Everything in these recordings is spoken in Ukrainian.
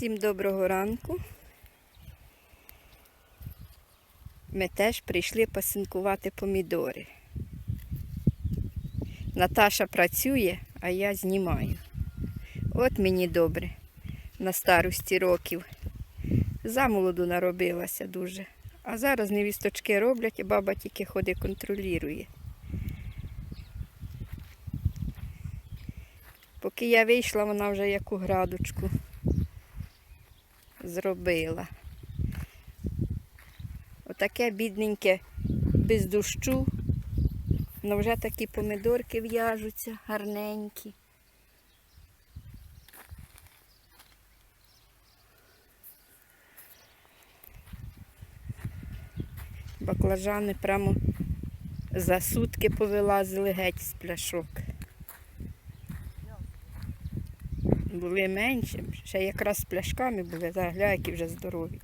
Всім доброго ранку. Ми теж прийшли пасинкувати помідори. Наташа працює, а я знімаю. От мені добре на старості років. Замолоду наробилася дуже. А зараз невісточки роблять, і баба тільки ходить контролює. Поки я вийшла, вона вже яку градочку зробила. Отаке бідненьке без дощу. Ну вже такі помидорки в'яжуться гарненькі. Баклажани прямо за сутки повилазили геть з пляшок. Були менші, ще якраз з пляшками були, загля, які вже здорові.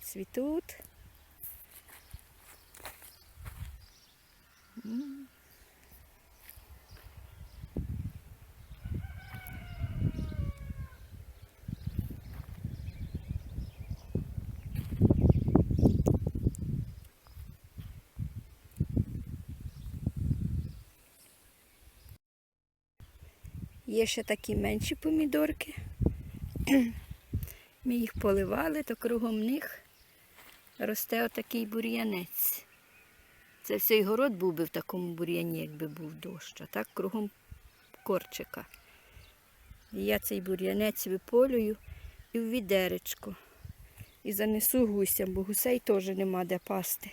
Цвітуть. Є ще такі менші помідорки. Ми їх поливали, то кругом них росте отакий бур'янець. Це всей город був би в такому бур'яні, якби був дощ, а так кругом корчика. І я цей бур'янець виполюю і в відеречко. І занесу гусям, бо гусей теж нема де пасти.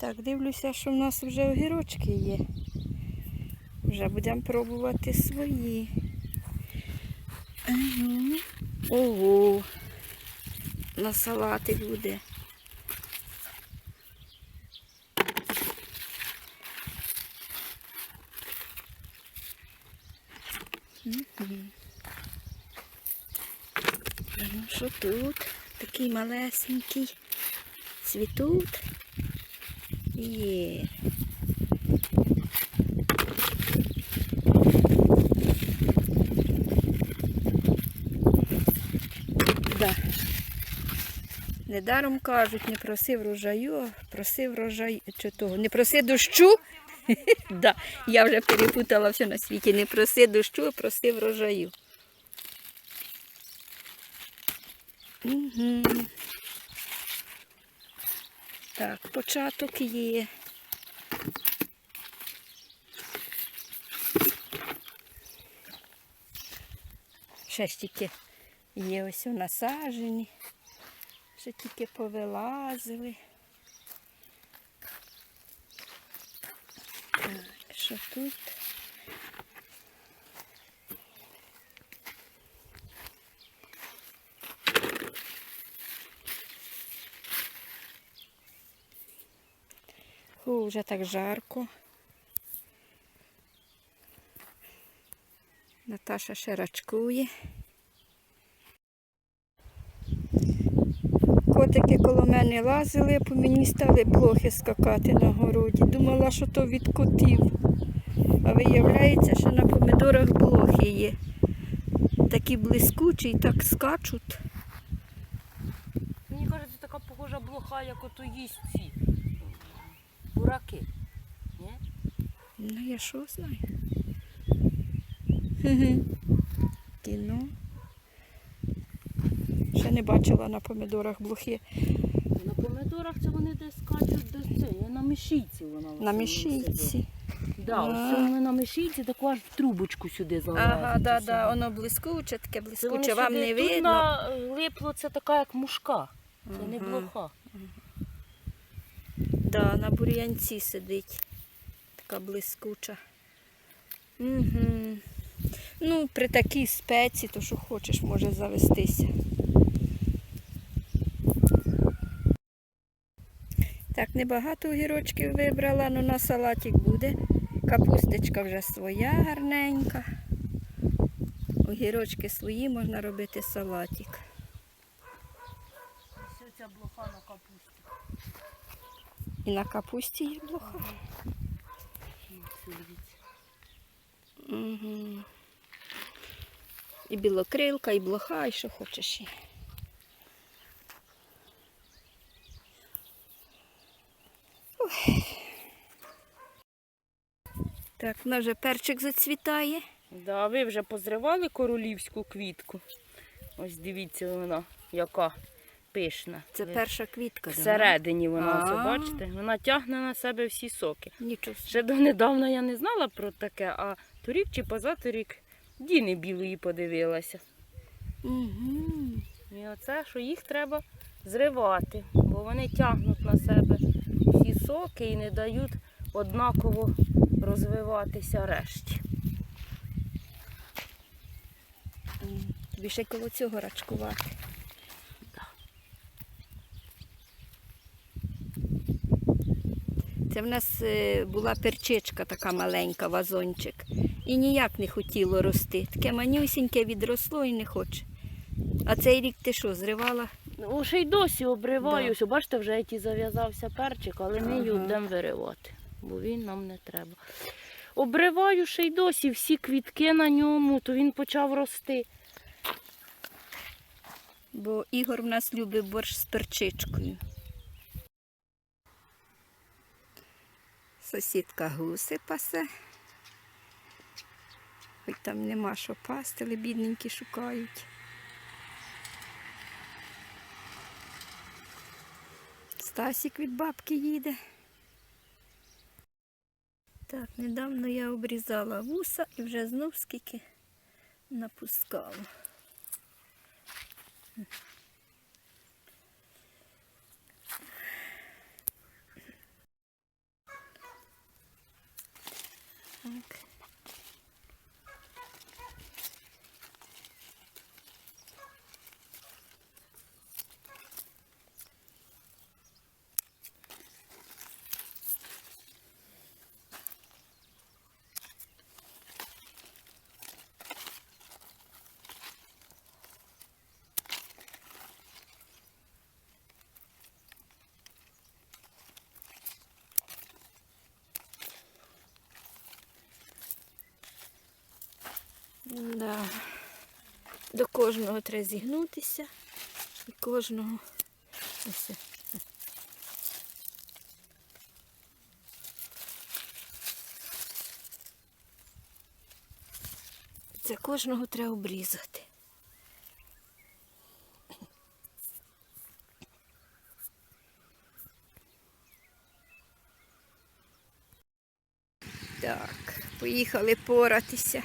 Так, дивлюся, що в нас вже огірочки є. Вже будемо пробувати свої. Ого. На салати буде. Ну, що тут? Такий малесенький. Цвітуть. Є. Да. Недаром кажуть, не проси врожаю, проси врожай чи того. Не проси дощу. да. Я вже перепутала все на світі. Не проси дощу, а проси врожаю. Угу. Так, початок є. Ще тільки є ось у насажені. Ще тільки повилазили. Так, що тут? Фу, вже так жарко. Наташа ще рачкує. Котики коло мене лазили, по мені стали блохи скакати на городі. Думала, що то від котів. А виявляється, що на помідорах блохи є. Такі блискучі і так скачуть. Мені кажеться, така похожа блоха, як ото їсть ці бураки. Ні? Ну, я що знаю. Кіно. Ще не бачила на помідорах блохи. На помідорах це вони десь скачуть до цього. На мішійці вона. На мішійці. Да, ось вони на мішійці, таку аж в трубочку сюди залазить. Ага, да, да, воно блискуче, таке блискуче, вам не Тут видно. на липло це така як мушка. Це не блоха. Да, на бур'янці сидить. Така блискуча. Угу. Ну, при такій спеці, то що хочеш, може завестися. Так, небагато огірочків вибрала, але на салатик буде. Капусточка вже своя гарненька. Огірочки свої, можна робити салатик. Ось ця блоха на капусті. І на капусті є блоха. Угу. І білокрилка, і блоха, і що хочеш. Ой. Так, в нас вже перчик зацвітає. Да, ви вже позривали королівську квітку. Ось дивіться вона, яка пишна. Це Ви- перша квітка. Всередині вона, ось, бачите, вона тягне на себе всі соки. Нічого. Ще донедавна я не знала про таке, а торік чи позаторік Діни білої подивилася. Угу. І оце, що їх треба зривати, бо вони тягнуть на себе всі соки і не дають однаково розвиватися решті. Ще коло цього рачкувати. Це в нас е, була перчичка така маленька, вазончик. І ніяк не хотіло рости. Таке манюсіньке відросло і не хоче. А цей рік ти що, зривала? Ну, ще й досі обриваю. Да. Бачите, вже який зав'язався перчик, але ми його Ага. будемо виривати, бо він нам не треба. Обриваю ще й досі всі квітки на ньому, то він почав рости. Бо Ігор в нас любить борщ з перчичкою. Сусідка гуси пасе. Хоч там нема що пасти, але бідненькі шукають. Стасік від бабки їде. Так, недавно я обрізала вуса і вже знов скільки напускала. Так. Да. До кожного треба зігнутися. І кожного. Ось. Це кожного треба обрізати. Так, поїхали поратися.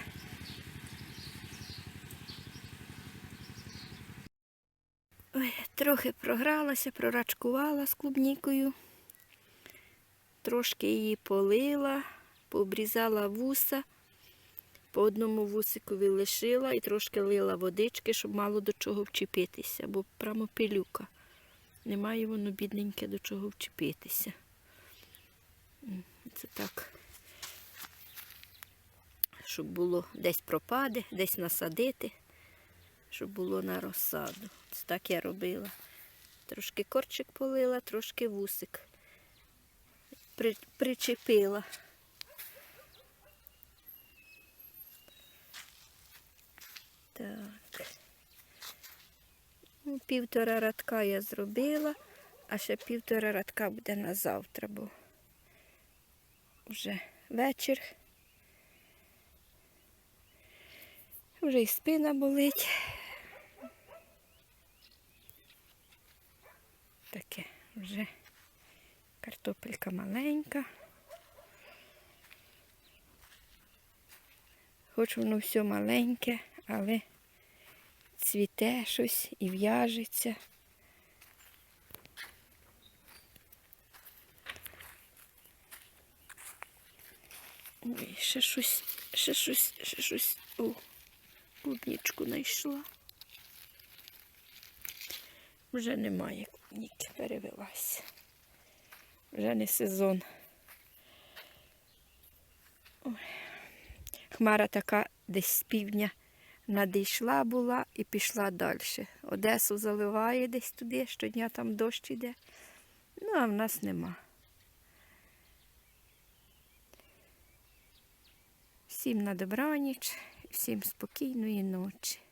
Ой, трохи програлася, прорачкувала з клубнікою. Трошки її полила, пообрізала вуса, по одному вусикові лишила і трошки лила водички, щоб мало до чого вчепитися, бо прямо пилюка. Немає воно бідненьке до чого вчепитися. Це так, щоб було десь пропаде, десь насадити щоб було на розсаду. Це так я робила. Трошки корчик полила, трошки вусик при, причепила. Так. Ну, півтора радка я зробила, а ще півтора радка буде на завтра, бо вже вечір. Вже і спина болить. Таке вже картопелька маленька. Хоч воно все маленьке, але цвіте щось і в'яжеться. Ой, ще щось, ще щось, ще щось. О, клубничку знайшла. Вже немає клубніки, перевелася. Вже не сезон. Ой. Хмара така десь з півдня надійшла була і пішла далі. Одесу заливає десь туди, щодня там дощ іде. Ну, а в нас нема. Всім на добраніч, всім спокійної ночі.